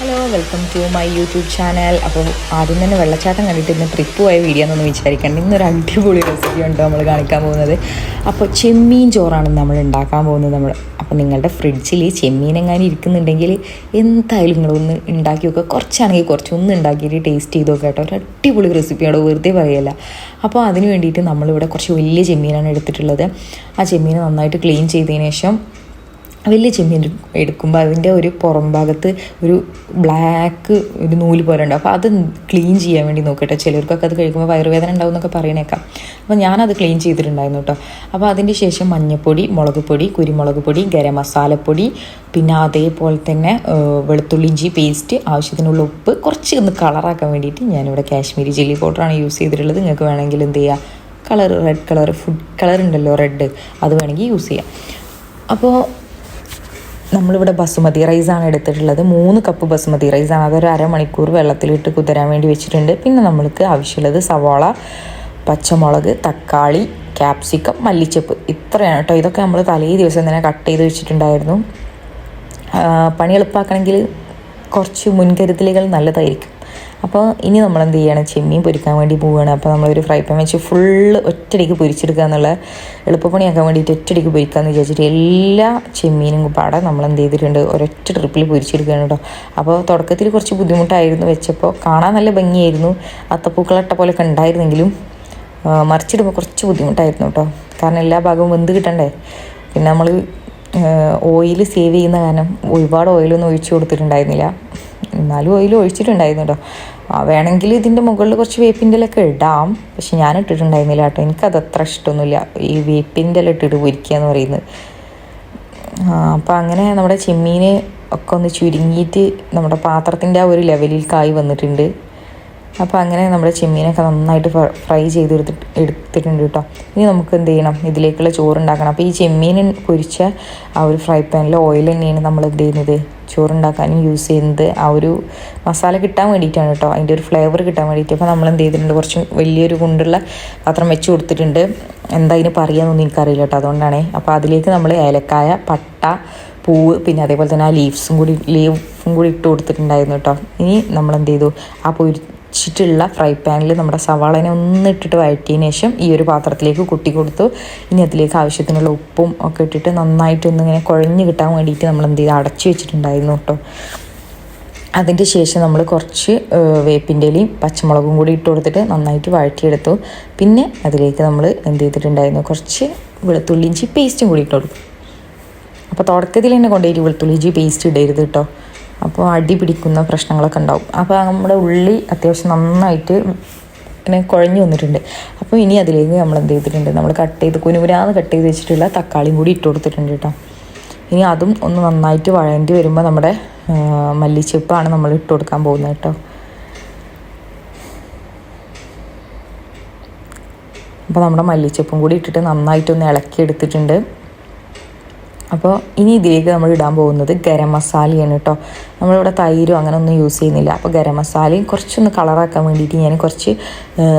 Hello welcome to my YouTube channel അപ്പോൾ ആദ്യം തന്നെ വെള്ളച്ചാട്ടം കണ്ടിട്ട് ഇന്ന് ട്രിപ്പ് പോയ വീഡിയോ എന്നൊന്നും വിചാരിക്കേണ്ട. ഇന്നൊരു അടിപൊളി റെസിപ്പി ഉണ്ട് നമ്മൾ കാണിക്കാൻ പോകുന്നത്. അപ്പോൾ ചെമ്മീൻ ചോറാണ് നമ്മൾ ഉണ്ടാക്കാൻ പോകുന്നത് നമ്മൾ അപ്പോൾ നിങ്ങളുടെ ഫ്രിഡ്ജിൽ ചെമ്മീൻ എങ്ങാനും ഇരിക്കുന്നുണ്ടെങ്കിൽ എന്തായാലും നിങ്ങളൊന്ന് ഉണ്ടാക്കി നോക്കുക കുറച്ചാണെങ്കിൽ കുറച്ച് ഒന്ന് ഉണ്ടാക്കിയിട്ട് ടേസ്റ്റ് ചെയ്ത് നോക്കുക കേട്ടോ. ഒരു അടിപൊളി റെസിപ്പിയാണ് വെറുതെ പറയല്ല. അപ്പോൾ അതിന് വേണ്ടിയിട്ട് നമ്മളിവിടെ കുറച്ച് വലിയ ചെമ്മീനാണ് എടുത്തിട്ടുള്ളത്. ആ ചെമ്മീൻ നന്നായിട്ട് ക്ലീൻ ചെയ്തതിന് ശേഷം വലിയ ചെമ്മീൻ എടുക്കുമ്പോൾ അതിന്റെ ഒരു പുറം ഭാഗത്ത് ഒരു ബ്ലാക്ക് ഒരു നൂൽ പോലെ ഉണ്ട് അപ്പോൾ അത് ക്ലീൻ ചെയ്യാൻ വേണ്ടി നോക്കട്ടെ. ചിലർക്കൊക്കെ അത് കഴിക്കുമ്പോൾ വയറുവേദന ഉണ്ടാവും എന്നൊക്കെ പറയണേക്കാം. അപ്പോൾ ഞാനത് ക്ലീൻ ചെയ്തിട്ടുണ്ടായിരുന്നു കേട്ടോ അപ്പോൾ അതിന്റെ ശേഷം മഞ്ഞൾപ്പൊടി മുളക് പൊടി കുരുമുളക് പൊടി ഗരം മസാലപ്പൊടി പിന്നെ അതേപോലെ തന്നെ വെളുത്തുള്ളി ഇഞ്ചി പേസ്റ്റ് ആവശ്യത്തിനുള്ള ഉപ്പ് കുറച്ച് ഒന്ന് കളറാക്കാൻ വേണ്ടിയിട്ട് ഞാനിവിടെ കാശ്മീരി ചില്ലി പൗഡറാണ് യൂസ് ചെയ്തിട്ടുള്ളത്. നിങ്ങൾക്ക് വേണമെങ്കിൽ എന്ത് ചെയ്യുക colour red colour food colour ഉണ്ടല്ലോ റെഡ് അത് വേണമെങ്കിൽ യൂസ് ചെയ്യാം. അപ്പോൾ നമ്മളിവിടെ ബസുമതി റൈസാണ് എടുത്തിട്ടുള്ളത്. മൂന്ന് കപ്പ് ബസുമതി റൈസാണ്. അതൊരു അരമണിക്കൂർ വെള്ളത്തിലിട്ട് കുതിരാൻ വേണ്ടി വെച്ചിട്ടുണ്ട്. പിന്നെ നമ്മൾക്ക് ആവശ്യമുള്ളത് സവാള പച്ചമുളക് തക്കാളി ക്യാപ്സിക്കം മല്ലിച്ചപ്പ്. ഇത്രയാണ് കേട്ടോ. ഇതൊക്കെ നമ്മൾ തലേ ദിവസം തന്നെ കട്ട് ചെയ്ത് വെച്ചിട്ടുണ്ടായിരുന്നു. പണി എളുപ്പമാക്കണമെങ്കിൽ കുറച്ച് മുൻകരുതലുകൾ നല്ലതായിരിക്കും. അപ്പോൾ ഇനി നമ്മൾ എന്ത് ചെയ്യണം? ചെമ്മീൻ പൊരിക്കാൻ വേണ്ടി പോവുകയാണ് അപ്പോൾ നമ്മളൊരു ഫ്രൈ പാൻ വെച്ച് ഫുള്ള് ഒറ്റയടിക്ക് പൊരിച്ചെടുക്കുക എന്നുള്ള എളുപ്പപ്പണിയാക്കാൻ വേണ്ടിയിട്ട് ഒറ്റയടിക്ക് പൊരിക്കാമെന്ന് വിചാരിച്ചിട്ട് എല്ലാ ചെമ്മീനും പാടെ നമ്മൾ എന്ത് ചെയ്തിട്ടുണ്ട്? ഒരൊറ്റ ട്രിപ്പിൽ പൊരിച്ചെടുക്കുകയാണ് കേട്ടോ. അപ്പോൾ തുടക്കത്തിൽ കുറച്ച് ബുദ്ധിമുട്ടായിരുന്നു വെച്ചപ്പോൾ കാണാൻ നല്ല ഭംഗിയായിരുന്നു. അത്തപ്പൂക്കളട്ട പോലെയൊക്കെ ഉണ്ടായിരുന്നെങ്കിലും മറിച്ചിടുമ്പോൾ കുറച്ച് ബുദ്ധിമുട്ടായിരുന്നു കേട്ടോ. കാരണം എല്ലാ ഭാഗവും വെന്ത് കിട്ടണ്ടേ? പിന്നെ നമ്മൾ ഓയിൽ സേവ് ചെയ്യുന്ന കാരണം ഒരുപാട് ഓയിലൊന്നും ഒഴിച്ചു കൊടുത്തിട്ടുണ്ടായിരുന്നില്ല. എന്നാലും ഓയിൽ ഒഴിച്ചിട്ടുണ്ടായിരുന്നു കേട്ടോ ആ, വേണമെങ്കിൽ ഇതിന്റെ മുകളിൽ കുറച്ച് വേപ്പിന്റെ ഇലൊക്കെ ഇടാം. പക്ഷെ ഞാൻ ഇട്ടിട്ടുണ്ടായിരുന്നില്ല കേട്ടോ എനിക്ക് അത്ര ഇഷ്ടമൊന്നുമില്ല. ഈ വേപ്പിന്റെ ഇല ഇട്ടിട്ട് പൊരിക്കുക എന്ന് പറയുന്നത് അപ്പോൾ അങ്ങനെ നമ്മുടെ ചെമ്മീൻ ഒക്കെ ഒന്ന് ചുരുങ്ങിയിട്ട് നമ്മുടെ പാത്രത്തിന്റെ ആ ഒരു ലെവലിൽ കായ് വന്നിട്ടുണ്ട്. അപ്പോൾ അങ്ങനെ നമ്മുടെ ചെമ്മീനൊക്കെ നന്നായിട്ട് ഫ്രൈ ചെയ്തെടുത്തിട്ട് എടുത്തിട്ടുണ്ട് കേട്ടോ ഇനി നമുക്ക് എന്ത് ചെയ്യണം? ഇതിലേക്കുള്ള ചോറുണ്ടാക്കണം. അപ്പോൾ ഈ ചെമ്മീൻ പൊരിച്ച ആ ഒരു ഫ്രൈ പാനിൽ ഓയിൽ തന്നെയാണ് നമ്മൾ എന്ത് ചെയ്യുന്നത്? ചോറുണ്ടാക്കാനും യൂസ് ചെയ്യുന്നത്. ആ ഒരു മസാല കിട്ടാൻ വേണ്ടിയിട്ടാണ് കേട്ടോ അതിന്റെ ഒരു ഫ്ലേവർ കിട്ടാൻ വേണ്ടിയിട്ട്. അപ്പോൾ നമ്മൾ എന്ത് ചെയ്തിട്ടുണ്ട്? കുറച്ച് വലിയൊരു കുണ്ടുള്ള പാത്രം വെച്ച് കൊടുത്തിട്ടുണ്ട്. എന്താ അതിന് പറയാമെന്നൊന്നും എനിക്കറിയില്ല കേട്ടോ അതുകൊണ്ടാണേ. അപ്പോൾ അതിലേക്ക് നമ്മൾ ഏലക്കായ പട്ട പൂവ് പിന്നെ അതേപോലെ തന്നെ ആ ലീവ്സും കൂടി ലീഫും കൂടി ഇട്ട് കൊടുത്തിട്ടുണ്ടായിരുന്നു കേട്ടോ ഇനി നമ്മൾ എന്ത് ചെയ്തു? ആ പൊരിച്ചിട്ടുള്ള ഫ്രൈ പാനിൽ നമ്മുടെ സവാളനെ ഒന്ന് ഇട്ടിട്ട് വഴറ്റിയതിന് ശേഷം ഈ ഒരു പാത്രത്തിലേക്ക് കുട്ടി കൊടുത്തു. ഇനി അതിലേക്ക് ആവശ്യത്തിനുള്ള ഉപ്പും ഒക്കെ ഇട്ടിട്ട് നന്നായിട്ടൊന്ന് ഇങ്ങനെ കുഴഞ്ഞു കിട്ടാൻ വേണ്ടിയിട്ട് നമ്മൾ എന്ത് ചെയ്ത്? അടച്ചു വെച്ചിട്ടുണ്ടായിരുന്നു കേട്ടോ അതിന്റെ ശേഷം നമ്മൾ കുറച്ച് വേപ്പിന്റെ ഇലയും പച്ചമുളകും കൂടി ഇട്ട് കൊടുത്തിട്ട് നന്നായിട്ട് വഴറ്റിയെടുത്തു. പിന്നെ അതിലേക്ക് നമ്മൾ എന്ത് ചെയ്തിട്ടുണ്ടായിരുന്നു? കുറച്ച് വെളുത്തുള്ളി ഇഞ്ചി പേസ്റ്റും കൂടി ഇട്ട് കൊടുത്തു. അപ്പോൾ തുടക്കത്തിൽ തന്നെ കൊണ്ടുപോയിട്ട് വെളുത്തുള്ളി ഇഞ്ചി പേസ്റ്റ് ഇടരുത് കേട്ടോ അപ്പോൾ അടി പിടിക്കുന്ന പ്രശ്നങ്ങളൊക്കെ ഉണ്ടാവും. അപ്പോൾ നമ്മുടെ ഉള്ളി അത്യാവശ്യം നന്നായിട്ട് ഇങ്ങനെ കുഴഞ്ഞു വന്നിട്ടുണ്ട്. അപ്പോൾ ഇനി അതിലേക്ക് നമ്മൾ എന്ത് ചെയ്തിട്ടുണ്ട്? നമ്മൾ കട്ട് ചെയ്ത് കുനുകുരാന്ന് കട്ട് ചെയ്ത് വെച്ചിട്ടുള്ള തക്കാളിയും കൂടി ഇട്ട് കൊടുത്തിട്ടുണ്ട് കേട്ടോ. ഇനി അതും ഒന്ന് നന്നായിട്ട് വഴണ്ടി വരുമ്പോൾ നമ്മുടെ മല്ലിച്ചെപ്പാണ് നമ്മൾ ഇട്ട് കൊടുക്കാൻ പോകുന്നത് കേട്ടോ. അപ്പോൾ നമ്മുടെ മല്ലിച്ചെപ്പും കൂടി ഇട്ടിട്ട് നന്നായിട്ടൊന്ന് ഇളക്കി എടുത്തിട്ടുണ്ട് അപ്പോൾ ഇനി ഇതിലേക്ക് നമ്മൾ ഇടാൻ പോകുന്നത് ഗരം മസാലയാണ് കേട്ടോ നമ്മളിവിടെ തൈരും അങ്ങനെ ഒന്നും യൂസ് ചെയ്യുന്നില്ല. അപ്പോൾ ഗരം മസാലയും കുറച്ചൊന്ന് കളറാക്കാൻ വേണ്ടിയിട്ട് ഞാൻ കുറച്ച്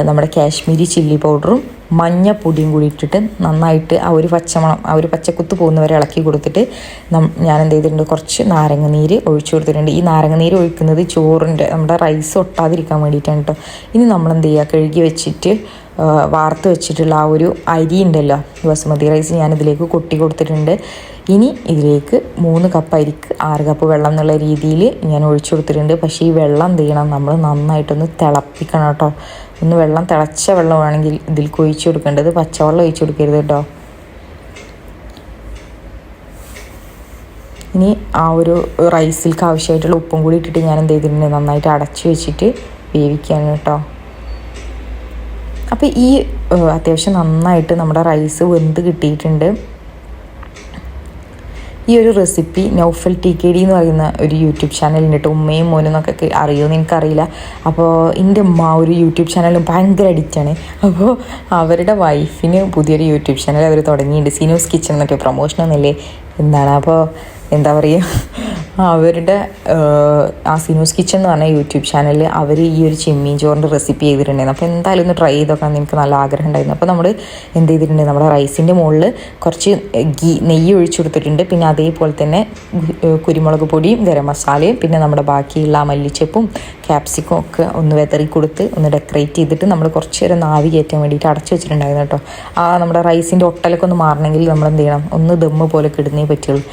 നമ്മുടെ കാശ്മീരി ചില്ലി പൗഡറും മഞ്ഞപ്പൊടിയും കൂടി ഇട്ടിട്ട് നന്നായിട്ട് ആ ഒരു പച്ചമണം ആ ഒരു പച്ചക്കുത്ത് പോകുന്നവരെ ഇളക്കി കൊടുത്തിട്ട് ഞാൻ എന്ത് ചെയ്തിട്ടുണ്ട്? കുറച്ച് നാരങ്ങ നീര് ഒഴിച്ചു കൊടുത്തിട്ടുണ്ട്. ഈ നാരങ്ങ നീര് ഒഴിക്കുന്നത് ചോറിന്റെ നമ്മുടെ റൈസ് ഒട്ടാതിരിക്കാൻ വേണ്ടിയിട്ടാണ് കേട്ടോ ഇനി നമ്മൾ എന്ത് ചെയ്യുക? കഴുകി വെച്ചിട്ട് വാർത്ത് വെച്ചിട്ടുള്ള ആ ഒരു അരി ഉണ്ടല്ലോ ബസുമതി റൈസ് ഞാൻ ഇതിലേക്ക് കൊട്ടി കൊടുത്തിട്ടുണ്ട്. ഇനി ഇതിലേക്ക് മൂന്ന് കപ്പ് അരിക്ക് ആറ് കപ്പ് വെള്ളം എന്നുള്ള രീതിയിൽ ഞാൻ ഒഴിച്ചു കൊടുത്തിട്ടുണ്ട്. പക്ഷേ ഈ വെള്ളം ചെയ്യണം? നമ്മൾ നന്നായിട്ടൊന്ന് തിളപ്പിക്കണം കേട്ടോ. ഒന്ന് വെള്ളം തിളച്ച വെള്ളമാണെങ്കിൽ ഇതിൽ ഒഴിച്ചു കൊടുക്കേണ്ടത് പച്ചവെള്ളം ഒഴിച്ചു കൊടുക്കരുത് കേട്ടോ. ഇനി ആ ഒരു റൈസിലേക്ക് ആവശ്യമായിട്ടുള്ള ഉപ്പും കൂടി ഇട്ടിട്ട് ഞാൻ എന്ത് ചെയ്തിട്ടുണ്ട്? നന്നായിട്ട് അടച്ചു വെച്ചിട്ട് വേവിക്കുകയാണ് കേട്ടോ. അപ്പോൾ ഈ അത്യാവശ്യം നന്നായിട്ട് നമ്മുടെ റൈസ് വെന്ത് കിട്ടിയിട്ടുണ്ട്. ഈ ഒരു recipe Naufal T K D എന്ന് പറയുന്ന ഒരു യൂട്യൂബ് കേട്ടോ ഉമ്മയും മോനും എന്നൊക്കെ അറിയുമെന്ന് എനിക്കറിയില്ല. അപ്പോൾ എന്റെ ഉമ്മ ഒരു യൂട്യൂബ് ചാനലും ഭയങ്കര അഡിക്റ്റാണ് അപ്പോൾ അവരുടെ വൈഫിന് പുതിയൊരു യൂട്യൂബ് ചാനൽ അവർ തുടങ്ങിയിട്ടുണ്ട്. സീനോസ് കിച്ചൺ എന്നൊക്കെ പ്രൊമോഷൻ ഒന്നുമില്ലേ എന്താണ്? അപ്പോൾ എന്താ പറയുക അവരുടെ ആഹ്, ആ സിനൂസ് കിച്ചൺ എന്ന് പറഞ്ഞ യൂട്യൂബ് ചാനലിൽ അവർ ഈ ഒരു ചെമ്മീൻ ചോറിന്റെ റെസിപ്പി ചെയ്തിട്ടുണ്ടായിരുന്നു. അപ്പോൾ എന്തായാലും ഒന്ന് ട്രൈ ചെയ്തൊക്കെ എനിക്ക് നല്ല ആഗ്രഹം ഉണ്ടായിരുന്നു. അപ്പോൾ നമ്മൾ എന്ത് ചെയ്തിട്ടുണ്ട്? നമ്മുടെ റൈസിന്റെ മുകളിൽ കുറച്ച് ഗീ നെയ്യ് ഒഴിച്ചു കൊടുത്തിട്ടുണ്ട്. പിന്നെ അതേപോലെ തന്നെ കുരുമുളക് പൊടിയും ഗരം മസാലയും പിന്നെ നമ്മുടെ ബാക്കിയുള്ള മല്ലിച്ചപ്പും ക്യാപ്സിക്കും ഒക്കെ ഒന്ന് വെതറി കൊടുത്ത് ഒന്ന് ഡെക്കറേറ്റ് ചെയ്തിട്ട് നമ്മൾ കുറച്ച് നേരം നാവി കയറ്റാൻ വേണ്ടിയിട്ട് അടച്ചു വെച്ചിട്ടുണ്ടായിരുന്നു കേട്ടോ. ആ നമ്മുടെ റൈസിന്റെ ഒട്ടലൊക്കെ ഒന്ന് മാറണമെങ്കിൽ നമ്മൾ എന്ത് ചെയ്യണം? ഒന്ന് ദമ്മ് പോലെ കിടുന്നേ പറ്റുള്ളൂ.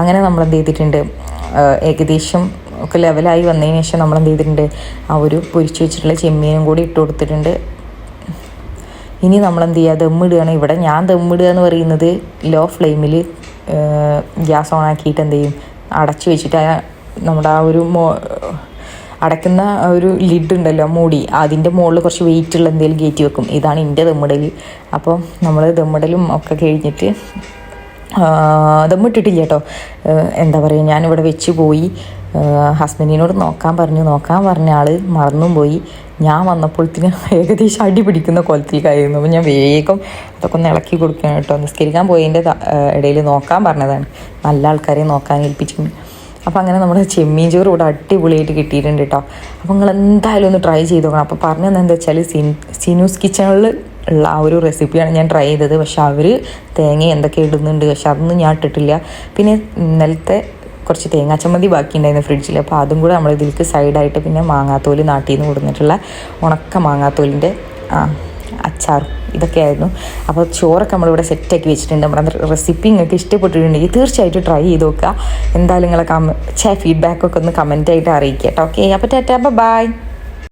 അങ്ങനെ നമ്മൾ എന്ത് ചെയ്തിട്ടുണ്ട്? ഏകദേശം ഒക്കെ ലെവലായി വന്നതിന് ശേഷം നമ്മൾ എന്ത് ചെയ്തിട്ടുണ്ട്? ആ ഒരു പൊരിച്ചു വെച്ചിട്ടുള്ള ചെമ്മീനും കൂടി ഇട്ട് കൊടുത്തിട്ടുണ്ട്. ഇനി നമ്മൾ എന്ത് ചെയ്യുക? ദമ്മിടുകയാണ് ഇവിടെ ഞാൻ ദമ്മിടുക എന്ന് പറയുന്നത് ലോ ഫ്ലെയിമിൽ ഗ്യാസ് ഓൺ ആക്കിയിട്ട് എന്ത് ചെയ്യും? അടച്ചു വെച്ചിട്ട് നമ്മുടെ ആ ഒരു മോ അടയ്ക്കുന്ന ഒരു ലിഡ് ഉണ്ടല്ലോ മൂടി. അതിന്റെ മുകളിൽ കുറച്ച് വെയിറ്റ് ഉള്ള എന്തെങ്കിലും കയറ്റി വെക്കും. ഇതാണ് എന്റെ ദമ്മിടൽ അപ്പോൾ നമ്മൾ ദമ്മിടലും ഒക്കെ കഴിഞ്ഞിട്ട് ദമ്മിട്ടിട്ടില്ല കേട്ടോ എന്താ പറയുക ഞാനിവിടെ വെച്ച് പോയി. ഹസ്ബൻഡിനോട് നോക്കാൻ പറഞ്ഞു നോക്കാൻ പറഞ്ഞ ആൾ മറന്നും പോയി. ഞാൻ വന്നപ്പോഴത്തേന് ഏകദേശം അടി പിടിക്കുന്ന കൊലത്തിലേക്കായിരുന്നു അപ്പോൾ ഞാൻ വേഗം അതൊക്കെ ഒന്ന് ഇളക്കി കൊടുക്കണം കേട്ടോ നിസ്കരിക്കാൻ പോയതിന്റെ ഇടയിൽ നോക്കാൻ പറഞ്ഞതാണ്. നല്ല ആൾക്കാരെ നോക്കാൻ ഏൽപ്പിച്ചിട്ടുണ്ട്. അപ്പോൾ അങ്ങനെ നമ്മുടെ ചെമ്മീൻ ചോറ് ഇവിടെ അടിപൊളിയായിട്ട് കിട്ടിയിട്ടുണ്ട് കേട്ടോ അപ്പോൾ നിങ്ങൾ എന്തായാലും ഒന്ന് ട്രൈ ചെയ്ത് നോക്കണം. അപ്പോൾ പറഞ്ഞു വെച്ചാൽ സിൻ സിനൂസ് കിച്ചണിൽ ഉള്ള ആ ഒരു റെസിപ്പിയാണ് ഞാൻ ട്രൈ ചെയ്തത്. പക്ഷെ അവർ തേങ്ങ എന്തൊക്കെ ഇടുന്നുണ്ട് പക്ഷെ അതൊന്നും ഞാൻ ഇട്ടിട്ടില്ല. പിന്നെ ഇന്നലത്തെ കുറച്ച് തേങ്ങാ ചമ്മന്തി ബാക്കി ഉണ്ടായിരുന്നു ഫ്രിഡ്ജിൽ അപ്പോൾ അതും കൂടെ നമ്മൾ ഇതിലേക്ക് സൈഡായിട്ട് പിന്നെ മാങ്ങാത്തോൽ നാട്ടിൽ നിന്ന് കൊടുത്തിട്ടുള്ള ഉണക്ക മാങ്ങാത്തോലിന്റെ ആ അച്ചാറും ഇതൊക്കെയായിരുന്നു അപ്പോൾ ചോറൊക്കെ നമ്മളിവിടെ സെറ്റാക്കി വെച്ചിട്ടുണ്ട്. നമ്മുടെ റെസിപ്പി നിങ്ങൾക്ക് ഇഷ്ടപ്പെട്ടിട്ടുണ്ടെങ്കിൽ തീർച്ചയായിട്ടും ട്രൈ ചെയ്ത് നോക്കുക. എന്തായാലും നിങ്ങളെ കമ ഫീഡ്ബാക്കൊക്കെ ഒന്ന് കമന്റായിട്ട് അറിയിക്കുക കേട്ടോ. ഓക്കെ അപ്പോൾ ടാറ്റാ ബൈ